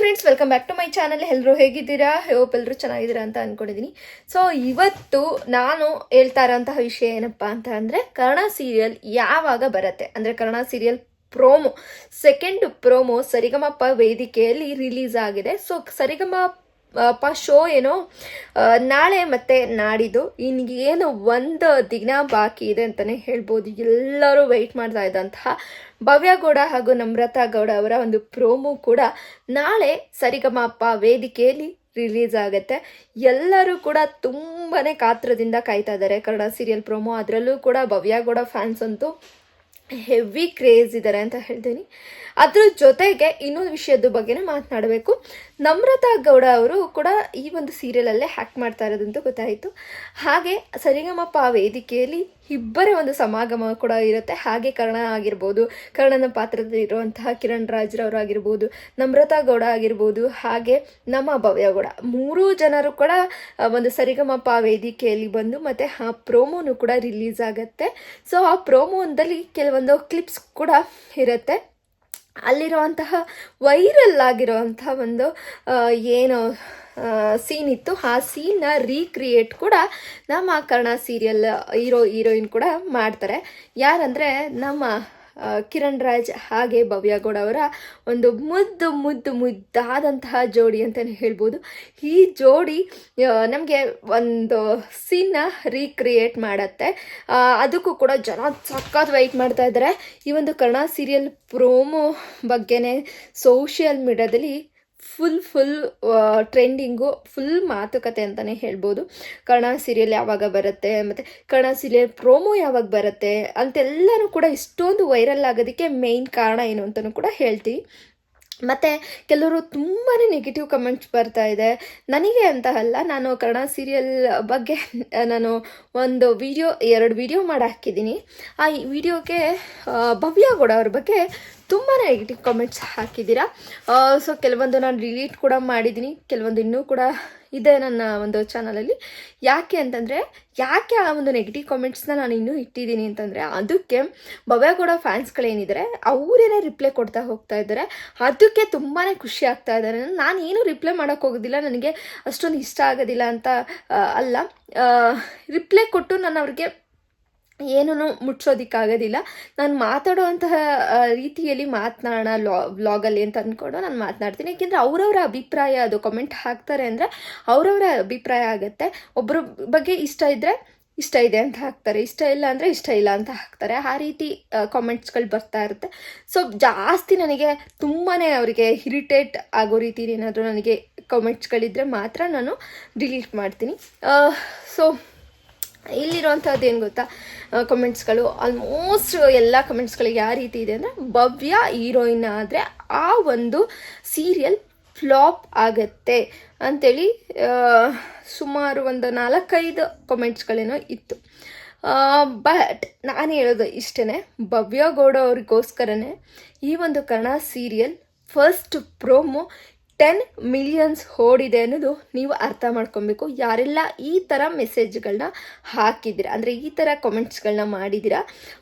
Friends welcome back to my channel ಎಲ್ಲರೂ ಹೇಗಿದ್ದೀರಾ? Hope ಎಲ್ಲರೂ ಚೆನ್ನಾಗಿದ್ದೀರಾ ಅಂತ ಅಂದ್ಕೊಂಡಿದ್ದೀನಿ ಸೊ ಇವತ್ತು ನಾನು ಹೇಳ್ತಾ ಇರೋಂತಹ ವಿಷಯ ಏನಪ್ಪ ಅಂತ ಅಂದರೆ, ಕನ್ನಡ ಸೀರಿಯಲ್ ಯಾವಾಗ ಬರುತ್ತೆ? ಅಂದರೆ Kannada serial promo second promo Saregamapa ವೇದಿಕೆಯಲ್ಲಿ ರಿಲೀಸ್ ಆಗಿದೆ. ಸೊ ಸರಿಗಮ ಪ ಶೋ ಏನೋ ನಾಳೆ ಮತ್ತೆ ನಾಡಿದ್ದು. ಏನು ಒಂದು ದಿನ ಬಾಕಿ ಇದೆ ಅಂತಲೇ ಹೇಳ್ಬೋದು. ಎಲ್ಲರೂ ವೆಯ್ಟ್ ಮಾಡ್ತಾ ಇದ್ದಂತಹ ಭವ್ಯ ಗೌಡ ಹಾಗೂ ನಮ್ರತಾ ಗೌಡ ಅವರ ಒಂದು ಪ್ರೋಮೋ ಕೂಡ ನಾಳೆ ಸರಿಗಮಪ್ಪ ವೇದಿಕೆಯಲ್ಲಿ ರಿಲೀಸ್ ಆಗುತ್ತೆ. ಎಲ್ಲರೂ ಕೂಡ ತುಂಬಾ ಕಾತ್ರದಿಂದ ಕಾಯ್ತಾ ಇದ್ದಾರೆ. ಕನ್ನಡ ಸೀರಿಯಲ್ ಪ್ರೋಮೋ ಅದರಲ್ಲೂ ಕೂಡ ಭವ್ಯ ಗೌಡ ಫ್ಯಾನ್ಸ್ ಅಂತೂ ಹೆವಿ ಕ್ರೇಜ್ ಇದ್ದಾರೆ ಅಂತ ಹೇಳ್ತೀನಿ. ಅದ್ರ ಜೊತೆಗೆ ಇನ್ನೊಂದು ವಿಷಯದ ಬಗ್ಗೆನೇ ಮಾತನಾಡಬೇಕು. ನಮ್ರತಾ ಗೌಡ ಅವರು ಕೂಡ ಈ ಒಂದು ಸೀರಿಯಲಲ್ಲೇ ಹ್ಯಾಕ್ ಮಾಡ್ತಾ ಇರೋದಂತೂ ಗೊತ್ತಾಯಿತು. ಹಾಗೆ ಸರಿಗಮಪ್ಪ ವೇದಿಕೆಯಲ್ಲಿ ಇಬ್ಬರ ಒಂದು ಸಮಾಗಮ ಕೂಡ ಇರುತ್ತೆ. ಹಾಗೆ ಕರ್ಣ ಆಗಿರ್ಬೋದು, ಕರ್ಣನ ಪಾತ್ರದಲ್ಲಿ ಇರುವಂತಹ ಕಿರಣ್ ರಾಜ್ರವರಾಗಿರ್ಬೋದು ನಮ್ರತಾ ಗೌಡ ಆಗಿರ್ಬೋದು, ಹಾಗೆ ನಮ್ಮ ಭವ್ಯ ಗೌಡ. ಮೂರೂ ಜನರು ಕೂಡ ಒಂದು ಸರಿಗಮಪ ವೇದಿಕೆಯಲ್ಲಿ ಬಂದು ಮತ್ತು ಆ ಪ್ರೋಮೋನು ಕೂಡ ರಿಲೀಸ್ ಆಗುತ್ತೆ. ಸೊ, ಆ ಪ್ರೋಮೋದಲ್ಲಿ ಕೆಲವೊಂದು ಕ್ಲಿಪ್ಸ್ ಕೂಡ ಇರುತ್ತೆ. ಅಲ್ಲಿರುವಂತಹ ವೈರಲ್ ಆಗಿರುವಂತಹ ಒಂದು ಏನು ಸೀನ್ ಇತ್ತು. ಆ ಸೀನ್ನ ರೀಕ್ರಿಯೇಟ್ ಕೂಡ ನಮ್ಮ ಕನ್ನಡ ಸೀರಿಯಲ್ ಹೀರೋ ಹೀರೋಯಿನ್ ಕೂಡ ಮಾಡ್ತಾರೆ. ಯಾರಂದರೆ ನಮ್ಮ ಕಿರಣ್ ರಾಜ್ ಹಾಗೆ ಭವ್ಯ ಗೌಡ ಅವರ ಒಂದು ಮುದ್ದು ಮುದ್ದು ಮುದ್ದಾದಂತಹ ಜೋಡಿ ಅಂತಲೇ ಹೇಳ್ಬೋದು. ಈ ಜೋಡಿ ನಮಗೆ ಒಂದು ಸೀನ್ನ ರೀಕ್ರಿಯೇಟ್ ಮಾಡತ್ತೆ. ಅದಕ್ಕೂ ಕೂಡ ಜನ ಸಖತ್ ವೆಯ್ಟ್ ಮಾಡ್ತಾ ಇದ್ದಾರೆ ಈ ಒಂದು ಕನ್ನಡ ಸೀರಿಯಲ್ ಪ್ರೋಮೋ ಬಗ್ಗೆನೇ ಸೋಷಿಯಲ್ ಮೀಡ್ಯಾದಲ್ಲಿ ಫುಲ್ ಫುಲ್ ಟ್ರೆಂಡಿಂಗು ಫುಲ್ ಮಾತುಕತೆ ಅಂತಲೇ ಹೇಳ್ಬೋದು. ಕನ್ನಡ ಸೀರಿಯಲ್ ಯಾವಾಗ ಬರುತ್ತೆ, ಮತ್ತು ಕನ್ನಡ ಸೀರಿಯಲ್ ಪ್ರೋಮೋ ಯಾವಾಗ ಬರುತ್ತೆ ಅಂತೆಲ್ಲನೂ ಕೂಡ ಇಷ್ಟೊಂದು ವೈರಲ್ ಆಗೋದಕ್ಕೆ ಮೇಯ್ನ್ ಕಾರಣ ಏನು ಅಂತಲೂ ಕೂಡ ಹೇಳ್ತೀವಿ ಮತ್ತು ಕೆಲವರು ತುಂಬಾ ನೆಗೆಟಿವ್ ಕಮೆಂಟ್ಸ್ ಬರ್ತಾ ಇದೆ. ನನಗೆ ಅಂತ ಅಲ್ಲ, ನಾನು ಕನ್ನಡ ಸೀರಿಯಲ್ ಬಗ್ಗೆ, ನಾನು ಒಂದು ವಿಡಿಯೋ ಎರಡು ವಿಡಿಯೋ ಮಾಡಿ ಹಾಕಿದ್ದೀನಿ. ಆ ವಿಡಿಯೋಗೆ ಭವ್ಯ ಗೌಡ ಅವ್ರ ಬಗ್ಗೆ ತುಂಬಾ ನೆಗೆಟಿವ್ ಕಮೆಂಟ್ಸ್ ಹಾಕಿದ್ದೀರಾ. ಸೊ ಕೆಲವೊಂದು ನಾನು ಡಿಲೀಟ್ ಕೂಡ ಮಾಡಿದ್ದೀನಿ, ಕೆಲವೊಂದು ಇನ್ನೂ ಕೂಡ ಇದೆ ನನ್ನ ಒಂದು ಚಾನಲಲ್ಲಿ ಯಾಕೆ ಅಂತಂದರೆ, ಯಾಕೆ ಆ ಒಂದು ನೆಗೆಟಿವ್ ಕಾಮೆಂಟ್ಸ್ನ ನಾನು ಇನ್ನೂ ಇಟ್ಟಿದ್ದೀನಿ ಅಂತಂದರೆ, ಅದಕ್ಕೆ ಭವ್ಯಗೌಡ ಫ್ಯಾನ್ಸ್ಗಳೇನಿದ್ದಾರೆ ಅವರೇನೇ ರಿಪ್ಲೈ ಕೊಡ್ತಾ ಹೋಗ್ತಾ ಇದ್ದಾರೆ ಅದಕ್ಕೆ ತುಂಬಾ ಖುಷಿ ಆಗ್ತಾ ಇದ್ದಾರೆ ನಾನು ಏನು ರಿಪ್ಲೈ ಮಾಡೋಕೆ ಹೋಗೋದಿಲ್ಲ, ನನಗೆ ಅಷ್ಟೊಂದು ಇಷ್ಟ ಆಗೋದಿಲ್ಲ ಅಂತ ಅಲ್ಲ. ರಿಪ್ಲೈ ಕೊಟ್ಟು ನಾನು ಅವ್ರಿಗೆ ಏನೂ ಆಗೋದಿಲ್ಲ ನಾನು ಮಾತಾಡುವಂತಹ ರೀತಿಯಲ್ಲಿ ಮಾತನಾಡೋಣ, ಲಾ, ವ್ಲಾಗಲ್ಲಿ ಅಂತ ಅಂದ್ಕೊಂಡು ನಾನು ಮಾತನಾಡ್ತೀನಿ. ಏಕೆಂದರೆ ಅವರವರ ಅಭಿಪ್ರಾಯ ಅದು. ಕಮೆಂಟ್ ಹಾಕ್ತಾರೆ ಅಂದರೆ ಅವರವರ ಅಭಿಪ್ರಾಯ ಆಗುತ್ತೆ. ಒಬ್ಬರ ಬಗ್ಗೆ ಇಷ್ಟ ಇದ್ದರೆ ಇಷ್ಟ ಇದೆ ಅಂತ ಹಾಕ್ತಾರೆ. ಇಷ್ಟ ಇಲ್ಲ ಅಂದರೆ ಇಷ್ಟ ಇಲ್ಲ ಅಂತ ಹಾಕ್ತಾರೆ. ಆ ರೀತಿ ಕಾಮೆಂಟ್ಸ್ಗಳು ಬರ್ತಾ ಇರುತ್ತೆ. ಸೊ ಜಾಸ್ತಿ ನನಗೆ ತುಂಬಾ ಅವರಿಗೆ ಇರಿಟೇಟ್ ಆಗೋ ರೀತಿ ಏನಾದರೂ ನನಗೆ ಕಾಮೆಂಟ್ಸ್ಗಳಿದ್ದರೆ ಮಾತ್ರ ನಾನು ಡಿಲೀಟ್ ಮಾಡ್ತೀನಿ. ಸೊ ಇಲ್ಲಿರುವಂಥದ್ದು ಏನು ಗೊತ್ತಾ? ಕಮೆಂಟ್ಸ್ಗಳು ಆಲ್ಮೋಸ್ಟ್ ಎಲ್ಲ ಕಮೆಂಟ್ಸ್ಗಳಿಗೆ ಯಾವ ರೀತಿ ಇದೆ ಅಂದರೆ ಭವ್ಯ ಹೀರೋಯಿನ್ ಆದರೆ ಆ ಒಂದು ಸೀರಿಯಲ್ ಫ್ಲಾಪ್ ಆಗತ್ತೆ ಅಂಥೇಳಿ ಸುಮಾರು ಒಂದು ನಾಲ್ಕೈದು ಕಮೆಂಟ್ಸ್ಗಳೇನೋ ಇತ್ತು. ಬಟ್ ನಾನು ಹೇಳೋದು ಇಷ್ಟೇ ಭವ್ಯ ಗೌಡ ಅವ್ರಿಗೋಸ್ಕರನೇ ಈ ಒಂದು Kannada serial first promo ten millions ಓಡಿದೆ ಅನ್ನೋದು ನೀವು ಅರ್ಥ ಮಾಡ್ಕೊಬೇಕು. ಯಾರೆಲ್ಲ ಈ ಥರ ಮೆಸೇಜ್ಗಳನ್ನ ಹಾಕಿದ್ದೀರಾ, ಅಂದರೆ ಈ ಥರ ಕಮೆಂಟ್ಸ್ಗಳನ್ನ ಮಾಡಿದ್ದೀರಾ,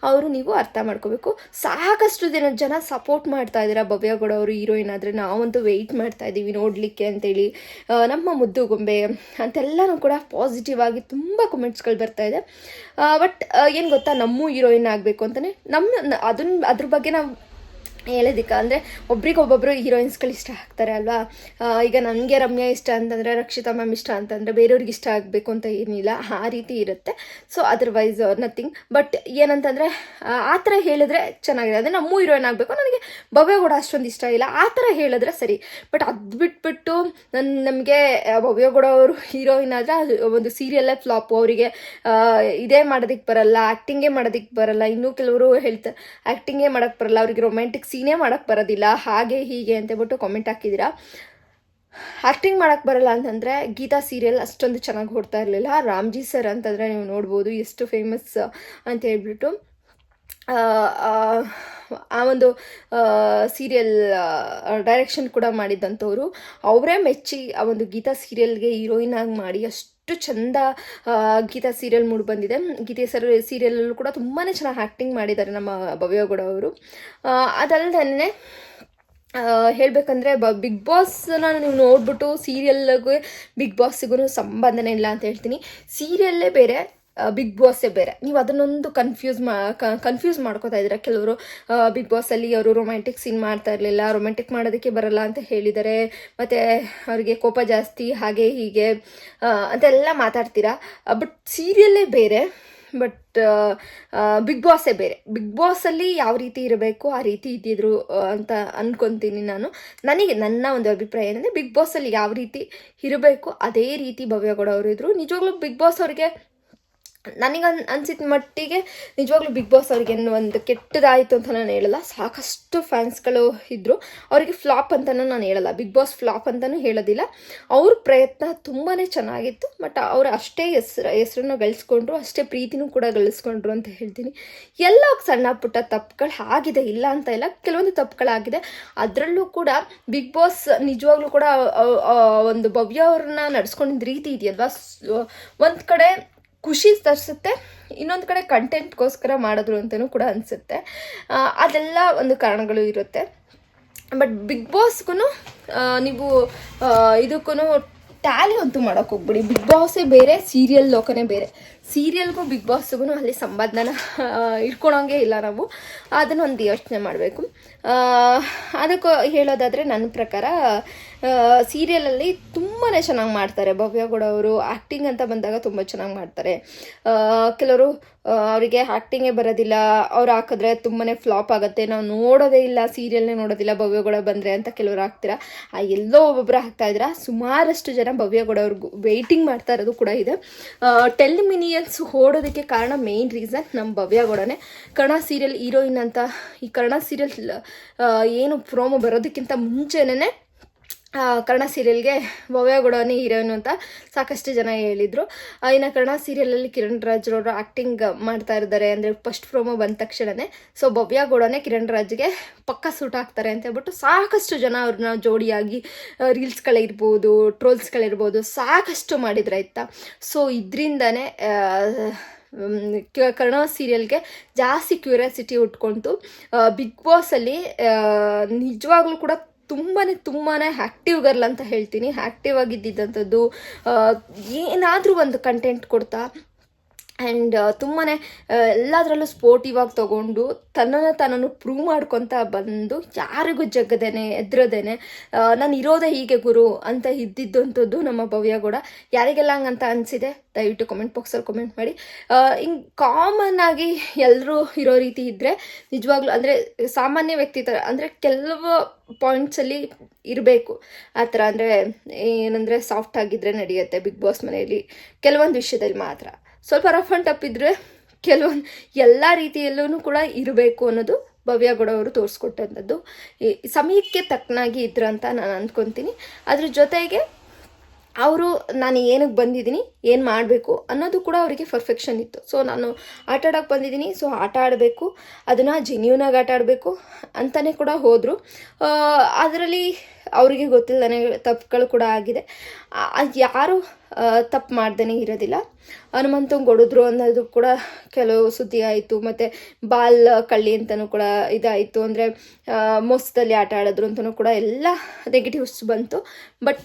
ಅವರು ನೀವು ಅರ್ಥ ಮಾಡ್ಕೋಬೇಕು. ಸಾಕಷ್ಟು ದಿನ ಜನ ಸಪೋರ್ಟ್ ಮಾಡ್ತಾ ಇದ್ದೀರಾ. ಭವ್ಯಗೌಡ ಅವರು ಹೀರೋಯಿನ್ ಆದರೆ ನಾವಂತೂ ವೆಯ್ಟ್ ಮಾಡ್ತಾ ಇದ್ದೀವಿ ನೋಡಲಿಕ್ಕೆ ಅಂತೇಳಿ. ನಮ್ಮ ಮುದ್ದು ಗೊಂಬೆ ಅಂತೆಲ್ಲನೂ ಕೂಡ ಪಾಸಿಟಿವ್ ಆಗಿ ತುಂಬ ಕಮೆಂಟ್ಸ್ಗಳು ಬರ್ತಾ ಇದೆ. ಬಟ್ ಏನು ಗೊತ್ತಾ? ನಮ್ಮ ಹೀರೋಯಿನ್ ಆಗಬೇಕು ಅಂತಲೇ ನಮ್ಮ ಅದನ್ನ ಅದ್ರ ಬಗ್ಗೆ ನಾವು ಹೇಳೋದಕ್ಕೆ ಅಂದರೆ ಒಬ್ರಿಗೊಬ್ಬೊಬ್ಬರು ಹೀರೋಯಿನ್ಸ್ಗಳು ಇಷ್ಟ ಆಗ್ತಾರೆ ಅಲ್ವಾ? ಈಗ ನನಗೆ ರಮ್ಯಾ ಇಷ್ಟ ಅಂತಂದರೆ, ರಕ್ಷಿತಾ ಮ್ಯಾಮ್ ಇಷ್ಟ ಅಂತಂದರೆ, ಬೇರೆಯವ್ರಿಗೆ ಇಷ್ಟ ಆಗಬೇಕು ಅಂತ ಏನಿಲ್ಲ, ಆ ರೀತಿ ಇರುತ್ತೆ. ಸೊ ಅದರ್ವೈಸ್ ನಥಿಂಗ್ ಬಟ್ ಏನಂತಂದರೆ, ಆ ಥರ ಹೇಳಿದ್ರೆ ಚೆನ್ನಾಗಿದೆ. ಅಂದರೆ ನಮ್ಮ ಹೀರೋಯಿನ್ ಆಗಬೇಕು. ನನಗೆ ಭವ್ಯ ಕೂಡ ಅಷ್ಟೊಂದು ಇಷ್ಟ ಇಲ್ಲ. ಆ ಥರ ಹೇಳಿದ್ರೆ ಸರಿ. ಬಟ್ ಅದು ಬಿಟ್ಬಿಟ್ಟು ನನ್ನ ನಮಗೆ ಭವ್ಯ ಕೂಡ ಅವರು ಹೀರೋಯಿನ್ ಆದರೆ ಒಂದು ಸೀರಿಯಲ್ಲೇ ಫ್ಲಾಪ್ ಅವರಿಗೆ ಇದೇ ಮಾಡೋದಕ್ಕೆ ಬರಲ್ಲ ಆ್ಯಕ್ಟಿಂಗೇ ಮಾಡೋದಕ್ಕೆ ಬರಲ್ಲ. ಇನ್ನೂ ಕೆಲವರು ಹೇಳ್ತಾರೆ ಆ್ಯಕ್ಟಿಂಗೇ ಮಾಡೋಕ್ಕೆ ಬರಲ್ಲ. ಅವ್ರಿಗೆ ರೊಮ್ಯಾಂಟಿಕ್ ಸೀನೇ ಮಾಡೋಕ್ಕೆ ಬರೋದಿಲ್ಲ. ಹಾಗೆ ಹೀಗೆ ಅಂತೇಳ್ಬಿಟ್ಟು ಕಾಮೆಂಟ್ ಹಾಕಿದ್ದೀರಾ ಆ್ಯಕ್ಟಿಂಗ್ ಮಾಡೋಕ್ಕೆ ಬರಲ್ಲ ಅಂತಂದರೆ ಗೀತಾ ಸೀರಿಯಲ್ ಅಷ್ಟೊಂದು ಚೆನ್ನಾಗಿ ಹೊಡ್ತಾ ಇರಲಿಲ್ಲ. ರಾಮ್ಜಿ ಸರ್ ಅಂತಂದರೆ ನೀವು ನೋಡ್ಬೋದು ಎಷ್ಟು ಫೇಮಸ್ ಅಂತ ಹೇಳ್ಬಿಟ್ಟು. ಆ ಒಂದು ಸೀರಿಯಲ್ ಡೈರೆಕ್ಷನ್ ಕೂಡ ಮಾಡಿದ್ದಂಥವ್ರು. ಅವರೇ ಮೆಚ್ಚಿ ಆ ಒಂದು ಗೀತಾ ಸೀರಿಯಲ್ಗೆ ಹೀರೋಯಿನ್ ಆಗಿ ಮಾಡಿ ಅಷ್ಟು ಚಂದ ಆ, ಗೀತಾ ಸೀರಿಯಲ್ ಮೂಡಿ ಬಂದಿದೆ. ಗೀತೆ ಸರ್ ಸೀರಿಯಲಲ್ಲೂ ಕೂಡ ತುಂಬಾ ಚೆನ್ನಾಗಿ ಆ್ಯಕ್ಟಿಂಗ್ ಮಾಡಿದ್ದಾರೆ ನಮ್ಮ ಭವ್ಯಗೌಡ ಅವರು. ಅದಲ್ಲದೇ ಹೇಳಬೇಕಂದ್ರೆ ಬ ಬಿಗ್ ಬಾಸ್ನ ನೀವು ನೋಡ್ಬಿಟ್ಟು ಸೀರಿಯಲ್ಗೂ ಬಿಗ್ ಬಾಸ್ಗೂ ಸಂಬಂಧನೇ ಇಲ್ಲ ಅಂತ ಹೇಳ್ತೀನಿ. ಸೀರಿಯಲ್ಲೇ ಬೇರೆ ಬಿಗ್ ಬಾಸೇ ಬೇರೆ. ನೀವು ಅದನ್ನೊಂದು ಕನ್ಫ್ಯೂಸ್ ಮಾ ಕನ್ಫ್ಯೂಸ್ ಮಾಡ್ಕೋತಾ ಇದ್ದೀರಾ? ಕೆಲವರು ಬಿಗ್ ಬಾಸಲ್ಲಿ ಅವರು ರೊಮ್ಯಾಂಟಿಕ್ ಸೀನ್ ಮಾಡ್ತಾ ಇರಲಿಲ್ಲ ರೊಮ್ಯಾಂಟಿಕ್ ಮಾಡೋದಕ್ಕೆ ಬರಲ್ಲ ಅಂತ ಹೇಳಿದ್ದಾರೆ ಮತ್ತು ಅವರಿಗೆ ಕೋಪ ಜಾಸ್ತಿ, ಹಾಗೆ ಹೀಗೆ ಅಂತೆಲ್ಲ ಮಾತಾಡ್ತೀರಾ? ಬಟ್ ಸೀರಿಯಲ್ಲೇ ಬೇರೆ ಬಟ್ ಬಿಗ್ ಬಾಸೇ ಬೇರೆ. ಬಿಗ್ ಬಾಸಲ್ಲಿ ಯಾವ ರೀತಿ ಇರಬೇಕು, ಆ ರೀತಿ ಇದ್ದಿದ್ರು ಅಂತ ಅಂದ್ಕೊತೀನಿ ನಾನು. ನನಗೆ, ನನ್ನ ಒಂದು ಅಭಿಪ್ರಾಯ ಏನಂದರೆ ಬಿಗ್ ಬಾಸಲ್ಲಿ ಯಾವ ರೀತಿ ಇರಬೇಕು, ಅದೇ ರೀತಿ ಭವ್ಯಗೌಡ ಅವರು ಇದ್ದರು ನಿಜವಾಗ್ಲೂ ಬಿಗ್ ಬಾಸ್ ಅವರಿಗೆ ನನಗೆ ಅನ್ ಅನ್ಸಿದ ಮಟ್ಟಿಗೆ ನಿಜವಾಗ್ಲೂ ಬಿಗ್ ಬಾಸ್ ಅವ್ರಿಗೆ ಒಂದು ಕೆಟ್ಟದಾಯಿತು ಅಂತ ನಾನು ಹೇಳಲ್ಲ. ಸಾಕಷ್ಟು ಫ್ಯಾನ್ಸ್ಗಳು ಇದ್ದರು ಅವರಿಗೆ ಫ್ಲಾಪ್ ಅಂತಲೂ ನಾನು ಹೇಳಲ್ಲ. ಬಿಗ್ ಬಾಸ್ ಫ್ಲಾಪ್ ಅಂತಲೂ ಹೇಳೋದಿಲ್ಲ. ಅವ್ರ ಪ್ರಯತ್ನ ತುಂಬಾ ಚೆನ್ನಾಗಿತ್ತು. ಬಟ್ ಅವರು ಅಷ್ಟೇ ಹೆಸ್ರು, ಹೆಸ್ರನ್ನು ಗಳಿಸ್ಕೊಂಡ್ರು, ಅಷ್ಟೇ ಪ್ರೀತಿನೂ ಕೂಡ ಗಳಿಸ್ಕೊಂಡ್ರು ಅಂತ ಹೇಳ್ತೀನಿ. ಎಲ್ಲ ಸಣ್ಣ ಪುಟ್ಟ ತಪ್ಪುಗಳು ಆಗಿದೆ, ಇಲ್ಲ ಅಂತ ಇಲ್ಲ. ಕೆಲವೊಂದು ತಪ್ಪುಗಳಾಗಿದೆ ಅದರಲ್ಲೂ ಕೂಡ ಬಿಗ್ ಬಾಸ್ ನಿಜವಾಗ್ಲೂ ಕೂಡ ಒಂದು ಭವ್ಯ ಅವ್ರನ್ನ ನಡ್ಸ್ಕೊಂಡಿದ್ದ ರೀತಿ ಇದೆಯಲ್ವಾ? ಒಂದು ಕಡೆ ಖುಷಿ ತರಿಸುತ್ತೆ. ಇನ್ನೊಂದು ಕಡೆ ಕಂಟೆಂಟ್ಗೋಸ್ಕರ ಮಾಡಿದ್ರು ಅಂತಲೂ ಕೂಡ ಅನಿಸುತ್ತೆ. ಅದೆಲ್ಲ ಒಂದು ಕಾರಣಗಳು ಇರುತ್ತೆ. ಬಟ್ ಬಿಗ್ ಬಾಸ್ಗೂ ನೀವು ಇದಕ್ಕೂ ಟ್ಯಾಲಿ ಅಂತೂ ಮಾಡೋಕೆ ಹೋಗ್ಬಿಡಿ. ಬಿಗ್ ಬಾಸೇ ಬೇರೆ ಸೀರಿಯಲ್ ಲೋಕನೇ ಬೇರೆ. ಸೀರಿಯಲ್ಗೂ ಬಿಗ್ ಬಾಸ್ಗೂ ಅಲ್ಲಿ ಸಂಬಂಧನ ಇಟ್ಕೊಳಂಗೆ ಇಲ್ಲ ನಾವು. ಅದನ್ನು ಒಂದು ಯೋಚನೆ ಮಾಡಬೇಕು. ಅದಕ್ಕೂ ಹೇಳೋದಾದರೆ ನನ್ನ ಪ್ರಕಾರ ಸೀರಿಯಲಲ್ಲಿ ತುಂಬಾ ಚೆನ್ನಾಗಿ ಮಾಡ್ತಾರೆ. ಭವ್ಯಗೌಡ ಅವರು ಆ್ಯಕ್ಟಿಂಗ್ ಅಂತ ಬಂದಾಗ ತುಂಬ ಚೆನ್ನಾಗಿ ಮಾಡ್ತಾರೆ. ಕೆಲವರು ಅವರಿಗೆ ಆ್ಯಕ್ಟಿಂಗೇ ಬರೋದಿಲ್ಲ. ಅವ್ರು ಹಾಕಿದ್ರೆ ತುಂಬಾ ಫ್ಲಾಪ್ ಆಗುತ್ತೆ. ನಾವು ನೋಡೋದೇ ಇಲ್ಲ ಸೀರಿಯಲ್ನೇ ನೋಡೋದಿಲ್ಲ ಭವ್ಯಗೌಡ ಬಂದರೆ ಅಂತ ಕೆಲವರು ಹಾಕ್ತೀರಾ? ಆ, ಎಲ್ಲೋ ಒಬ್ಬೊಬ್ಬರು ಹಾಕ್ತಾ ಇದ್ದೀರಾ ಸುಮಾರಷ್ಟು ಜನ ಭವ್ಯಗೌಡ ಅವ್ರಿಗೂ ವೆಯ್ಟಿಂಗ್ ಮಾಡ್ತಾ ಇರೋದು ಕೂಡ ಇದೆ. ಟೆಲಿಮಿನಿಯನ್ಸ್ ಓಡೋದಕ್ಕೆ ಕಾರಣ ಮೇಯ್ನ್ ರೀಸನ್ ನಮ್ಮ ಭವ್ಯಗೌಡನೇ ಕನ್ನಡ ಸೀರಿಯಲ್ ಹೀರೋಯಿನ್ ಅಂತ ಈ ಕನ್ನಡ ಸೀರಿಯಲ್ ಏನು ಪ್ರೋಮೋ ಬರೋದಕ್ಕಿಂತ ಮುಂಚೆನೇ ಕನ್ನಡ ಸೀರಿಯಲ್ಗೆ ಭವ್ಯ ಭವ್ಯಗೌಡನೇ ಹೀರೋಯಿನ್ ಅಂತ ಸಾಕಷ್ಟು ಜನ ಹೇಳಿದರು. ಇನ್ನು ಕನ್ನಡ ಸೀರಿಯಲಲ್ಲಿ ಕಿರಣ್ ರಾಜ್ರವರು ಆ್ಯಕ್ಟಿಂಗ್ ಮಾಡ್ತಾ ಇದ್ದಾರೆ. ಅಂದರೆ ಫಸ್ಟ್ ಪ್ರೋಮೋ ಬಂದ ತಕ್ಷಣವೇ ಸೊ ಭವ್ಯ ಗೌಡನೇ ಕಿರಣ್ ರಾಜ್ಗೆ ಪಕ್ಕ ಸೂಟ್ ಹಾಕ್ತಾರೆ ಅಂತ ಹೇಳ್ಬಿಟ್ಟು ಸಾಕಷ್ಟು ಜನ ಅವ್ರನ್ನ ಜೋಡಿಯಾಗಿ ರೀಲ್ಸ್ಗಳಿರ್ಬೋದು ಟ್ರೋಲ್ಸ್ಗಳಿರ್ಬೋದು ಸಾಕಷ್ಟು ಮಾಡಿದ್ರು ಆಯ್ತಾ. ಸೊ ಇದರಿಂದನೇ ಕನ್ನಡ ಸೀರಿಯಲ್ಗೆ ಜಾಸ್ತಿ ಕ್ಯೂರಿಯಾಸಿಟಿ ಉಟ್ಕೊಂತು. ಬಿಗ್ ಬಾಸಲ್ಲಿ ನಿಜವಾಗ್ಲೂ ಕೂಡ ತುಂಬಾ ತುಂಬಾ ಆ್ಯಕ್ಟಿವ್ ಗರ್ಲ್ ಅಂತ ಹೇಳ್ತೀನಿ. ಆ್ಯಕ್ಟಿವ್ ಆಗಿದ್ದಂಥದ್ದು ಏನಾದರೂ ಒಂದು ಕಂಟೆಂಟ್ ಕೊಡ್ತಾ ಆ್ಯಂಡ್ ತುಂಬಾ ಎಲ್ಲದರಲ್ಲೂ ಸ್ಪೋರ್ಟಿವ್ ಆಗಿ ತೊಗೊಂಡು ತನ್ನನ್ನು ತನ್ನನ್ನು ಪ್ರೂವ್ ಮಾಡ್ಕೊತ ಬಂದು ಯಾರಿಗೂ ಜಗ್ಗದೇನೆ ಎದ್ರದೇನೆ ನಾನು ಇರೋದೇ ಹೀಗೆ ಗುರು ಅಂತ ಇದ್ದಿದ್ದಂಥದ್ದು ನಮ್ಮ ಭವ್ಯ ಕೂಡ ಯಾರಿಗೆಲ್ಲ ಹಂಗಂತ ಅನಿಸಿದೆ, ದಯವಿಟ್ಟು ಕಮೆಂಟ್ ಬಾಕ್ಸಲ್ಲಿ ಕಮೆಂಟ್ ಮಾಡಿ. ಹಿಂಗೆ ಕಾಮನ್ ಆಗಿ ಎಲ್ಲರೂ ಇರೋ ರೀತಿ ಇದ್ದರೆ ನಿಜವಾಗ್ಲೂ ಅಂದರೆ ಸಾಮಾನ್ಯ ವ್ಯಕ್ತಿ ಥರ ಅಂದರೆ ಕೆಲವು ಪಾಯಿಂಟ್ಸಲ್ಲಿ ಇರಬೇಕು. ಆ ಥರ ಅಂದರೆ ಏನಂದರೆ ಸಾಫ್ಟ್ ಆಗಿದ್ದರೆ ನಡೆಯುತ್ತೆ, ಬಿಗ್ ಬಾಸ್ ಮನೆಯಲ್ಲಿ ಕೆಲವೊಂದು ವಿಷಯದಲ್ಲಿ ಮಾತ್ರ. ಸ್ವಲ್ಪ ರಫ್ ಆ್ಯಂಡ್ ಟಪ್ ಇದ್ದರೆ ಕೆಲವೊಂದು ಎಲ್ಲ ರೀತಿಯಲ್ಲೂ ಕೂಡ ಇರಬೇಕು ಅನ್ನೋದು ಭವ್ಯ ಅವರು ತೋರಿಸ್ಕೊಟ್ಟಂಥದ್ದು. ಈ ಸಮಯಕ್ಕೆ ತಕ್ಕನಾಗಿ ಇದ್ರು ಅಂತ ನಾನು ಅಂದ್ಕೊತೀನಿ. ಅದ್ರ ಜೊತೆಗೆ ಅವರು ನಾನು ಏನಕ್ಕೆ ಬಂದಿದ್ದೀನಿ, ಏನು ಮಾಡಬೇಕು ಅನ್ನೋದು ಕೂಡ ಅವರಿಗೆ ಪರ್ಫೆಕ್ಷನ್ ಇತ್ತು. ಸೊ ನಾನು ಆಟ ಆಡೋಕ್ಕೆ ಬಂದಿದ್ದೀನಿ ಸೊ ಆಟ ಆಡಬೇಕು, ಅದನ್ನು ಜೆನ್ಯೂನಾಗಿ ಆಟ ಆಡಬೇಕು ಅಂತಲೇ ಕೂಡ ಹೋದರು. ಅದರಲ್ಲಿ ಅವರಿಗೆ ಗೊತ್ತಿಲ್ಲದೇ ತಪ್ಪುಗಳು ಕೂಡ ಆಗಿದೆ. ಯಾರು ತಪ್ಪು ಮಾಡ್ದೇ ಇರೋದಿಲ್ಲ. ಹನುಮಂತಂಗೆ ಹೊಡೆದ್ರು ಅನ್ನೋದು ಕೂಡ ಕೆಲವು ಸುದ್ದಿ ಆಯಿತು. ಮತ್ತು ಬಾಲ್ ಕಳ್ಳಿ ಅಂತಲೂ ಕೂಡ ಇದಾಯಿತು. ಅಂದರೆ ಮೋಸದಲ್ಲಿ ಆಟ ಆಡಿದ್ರು ಅಂತಲೂ ಕೂಡ ಎಲ್ಲ ನೆಗೆಟಿವ್ಸ್ ಬಂತು. ಬಟ್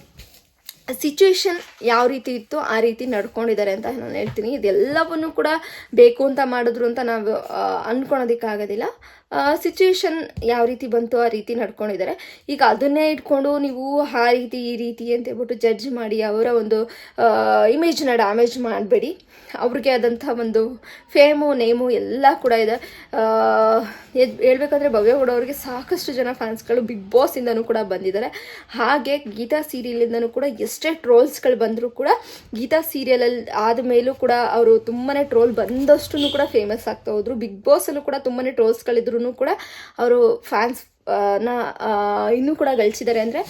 ಸಿಚುವೇಶನ್ ಯಾವ ರೀತಿ ಇತ್ತು, ಆ ರೀತಿ ನಡ್ಕೊಂಡಿದ್ದಾರೆ ಅಂತ ನಾನು ಹೇಳ್ತೀನಿ. ಇದೆಲ್ಲವನ್ನು ಕೂಡ ಬೇಕು ಅಂತ ಮಾಡಿದ್ರು ಅಂತ ನಾವು ಅಂದ್ಕೊಳೋದಕ್ಕಾಗೋದಿಲ್ಲ ಸಿಚುವೇಶನ್ ಯಾವ ರೀತಿ ಬಂತು, ಆ ರೀತಿ ನಡ್ಕೊಂಡಿದ್ದಾರೆ. ಈಗ ಅದನ್ನೇ ಇಟ್ಕೊಂಡು ನೀವು ಆ ರೀತಿ, ಈ ರೀತಿ ಅಂತ ಹೇಳ್ಬಿಟ್ಟು ಜಡ್ಜ್ ಮಾಡಿ ಅವರ ಒಂದು ಇಮೇಜ್ನ ಡ್ಯಾಮೇಜ್ ಮಾಡಬೇಡಿ. ಅವ್ರಿಗೆ ಆದಂಥ ಒಂದು ಫೇಮು ನೇಮು ಎಲ್ಲ ಕೂಡ ಇದೆ. ಹೇಳ್ಬೇಕಂದ್ರೆ ಭವ್ಯಗೌಡ ಅವರಿಗೆ ಸಾಕಷ್ಟು ಜನ ಫ್ಯಾನ್ಸ್ಗಳು ಬಿಗ್ ಬಾಸಿಂದನೂ ಕೂಡ ಬಂದಿದ್ದಾರೆ. ಹಾಗೆ ಗೀತಾ ಸೀರಿಯಲಿಂದನೂ ಕೂಡ ಎಷ್ಟೇ ಟ್ರೋಲ್ಸ್ಗಳು ಬಂದರೂ ಕೂಡ ಗೀತಾ ಸೀರಿಯಲಲ್ಲಿ ಆದ ಮೇಲೂ ಕೂಡ ಅವರು ತುಂಬಾ ಟ್ರೋಲ್ ಬಂದಷ್ಟು ಕೂಡ ಫೇಮಸ್ ಆಗ್ತಾ ಹೋದ್ರು. ಬಿಗ್ ಬಾಸಲ್ಲೂ ಕೂಡ ತುಂಬಾ ಟ್ರೋಲ್ಸ್ಗಳಿದ್ರು ಕೂಡ ಅವರು ಫ್ಯಾನ್ಸ್ನ ಇನ್ನೂ ಕೂಡ ಗಳಿಸಿದ್ದಾರೆ ಅಂದರೆ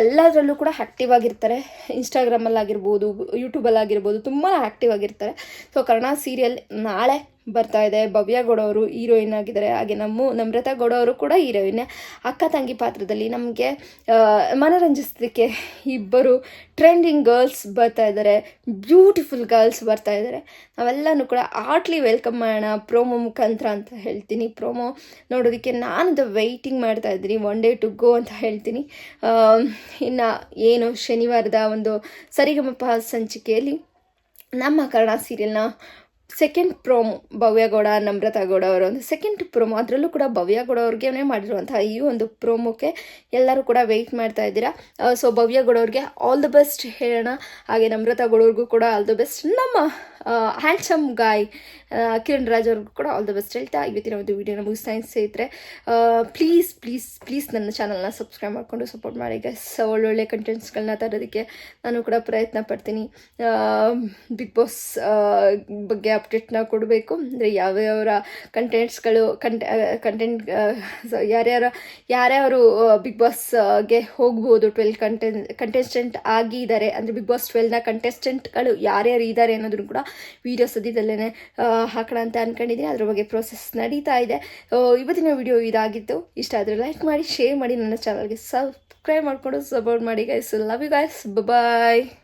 ಎಲ್ಲದರಲ್ಲೂ ಕೂಡ ಆ್ಯಕ್ಟಿವ್ ಆಗಿರ್ತಾರೆ. ಇನ್ಸ್ಟಾಗ್ರಾಮಲ್ಲಿ ಆಗಿರ್ಬೋದು ಯೂಟ್ಯೂಬಲ್ಲಿ ಆಗಿರ್ಬೋದು ತುಂಬ ಆ್ಯಕ್ಟಿವ್ ಆಗಿರ್ತಾರೆ. ಸೊ ಕನ್ನಡ ಸೀರಿಯಲ್ ನಾಳೆ ಬರ್ತಾ ಇದೆ. ಭವ್ಯ ಗೌಡವರು ಹೀರೋಯಿನ್ ಆಗಿದ್ದಾರೆ. ಹಾಗೆ ನಮ್ಮ, ನಮ್ರತಾ ಗೌಡವರು ಕೂಡ ಹೀರೋಯಿನ್ ಅಕ್ಕ ತಂಗಿ ಪಾತ್ರದಲ್ಲಿ ನಮಗೆ ಮನೋರಂಜಿಸಲಿಕ್ಕೆ ಇಬ್ಬರು ಟ್ರೆಂಡಿಂಗ್ ಗರ್ಲ್ಸ್ ಬರ್ತಾ ಇದ್ದಾರೆ. ಬ್ಯೂಟಿಫುಲ್ ಗರ್ಲ್ಸ್ ಬರ್ತಾ ಇದ್ದಾರೆ. ನಾವೆಲ್ಲನೂ ಕೂಡ ಆರ್ಟ್ಲಿ ವೆಲ್ಕಮ್ ಮಾಡೋಣ. ಪ್ರೋಮೋ ಮುಖಾಂತರ ಅಂತ ಹೇಳ್ತೀನಿ. ಪ್ರೋಮೋ ನೋಡೋದಕ್ಕೆ ನಾನು ದ ವೆಯ್ಟಿಂಗ್ ಮಾಡ್ತಾ ಇದ್ದೀನಿ. ಒನ್ ಡೇ ಟು ಗೋ ಅಂತ ಹೇಳ್ತೀನಿ. ಇನ್ನು ಏನು ಶನಿವಾರದ ಒಂದು ಸರಿಗಮಪ ಸಂಚಿಕೆಯಲ್ಲಿ ನಮ್ಮ ಕನ್ನಡ ಸೀರಿಯಲ್ನ ಸೆಕೆಂಡ್ ಪ್ರೋಮೋ ಭವ್ಯಗೌಡ ನಮ್ರತಾ ಗೌಡ ಅವರ ಒಂದು ಸೆಕೆಂಡ್ ಪ್ರೋಮೋ ಅದರಲ್ಲೂ ಕೂಡ ಭವ್ಯಗೌಡ ಅವ್ರಿಗೆ ಮಾಡಿರುವಂತಹ ಈ ಒಂದು ಪ್ರೋಮೋಕ್ಕೆ ಎಲ್ಲರೂ ಕೂಡ ವೆಯ್ಟ್ ಮಾಡ್ತಾ ಇದ್ದೀರಾ. ಸೊ ಭವ್ಯಗೌಡ ಅವ್ರಿಗೆ ಆಲ್ ದ ಬೆಸ್ಟ್ ಹೇಳೋಣ. ಹಾಗೆ ನಮ್ರತಾ ಗೌಡ ಅವ್ರಿಗೂ ಕೂಡ ಆಲ್ ದ ಬೆಸ್ಟ್ ನಮ್ಮ ಹ್ಯಾಂಡ್ಸಮ್ ಗಾಯ್ ಕಿರಣ್ ರಾಜ್ ಅವ್ರಿಗೂ ಕೂಡ ಆಲ್ ದ ಬೆಸ್ಟ್ ಹೇಳ್ತಾ ಇವತ್ತಿನ ಒಂದು ಮುಗಿಸ್ತಾ ಸೈನ್ಸ್ ಸ್ನೇಹಿತರೆ. ಪ್ಲೀಸ್ ಪ್ಲೀಸ್ ಪ್ಲೀಸ್ ನನ್ನ ಚಾನಲ್ನ ಸಬ್ಸ್ಕ್ರೈಬ್ ಮಾಡಿಕೊಂಡು ಸಪೋರ್ಟ್ ಮಾಡಿ ಗೈಸ್ ಒಳ್ಳೊಳ್ಳೆ ಕಂಟೆಂಟ್ಸ್ಗಳನ್ನ ತರೋದಕ್ಕೆ ನಾನು ಕೂಡ ಪ್ರಯತ್ನ ಪಡ್ತೀನಿ. ಬಿಗ್ ಬಾಸ್ ಬಗ್ಗೆ ಅಪ್ಡೇಟ್ನ ಕೊಡಬೇಕು. ಅಂದರೆ ಯಾವ್ಯಾವ ಕಂಟೆಂಟ್ಸ್ಗಳು ಕಂಟೆ ಕಂಟೆಂಟ್ ಯಾರ್ಯಾರ, ಯಾರ್ಯಾರು ಬಿಗ್ ಬಾಸ್ಗೆ ಹೋಗ್ಬೋದು ಟ್ವೆಲ್ ಕಂಟೆ ಕಂಟೆಸ್ಟೆಂಟ್ ಆಗಿದ್ದಾರೆ. ಅಂದರೆ ಬಿಗ್ ಬಾಸ್ ಟ್ವೆಲ್ನ ಕಂಟೆಸ್ಟೆಂಟ್ಗಳು ಯಾರ್ಯಾರು ಇದ್ದಾರೆ ಅನ್ನೋದನ್ನು ಕೂಡ ವೀಡಿಯೋ ಸದ್ಯದಲ್ಲೇ ಹಾಕೋಣ ಅಂತ ಅಂದ್ಕೊಂಡಿದ್ದೀನಿ ಅದ್ರ ಬಗ್ಗೆ ಪ್ರೋಸೆಸ್ ನಡೀತಾ ಇದೆ. ಇವತ್ತಿನ ವಿಡಿಯೋ ಇದಾಗಿತ್ತು. ಇಷ್ಟ ಆದರೆ ಲೈಕ್ ಮಾಡಿ ಶೇರ್ ಮಾಡಿ. ನನ್ನ ಚಾನಲ್ಗೆ ಸಬ್ಸ್ಕ್ರೈಬ್ ಮಾಡಿಕೊಂಡು ಸಪೋರ್ಟ್ ಮಾಡಿ guys love you guys bye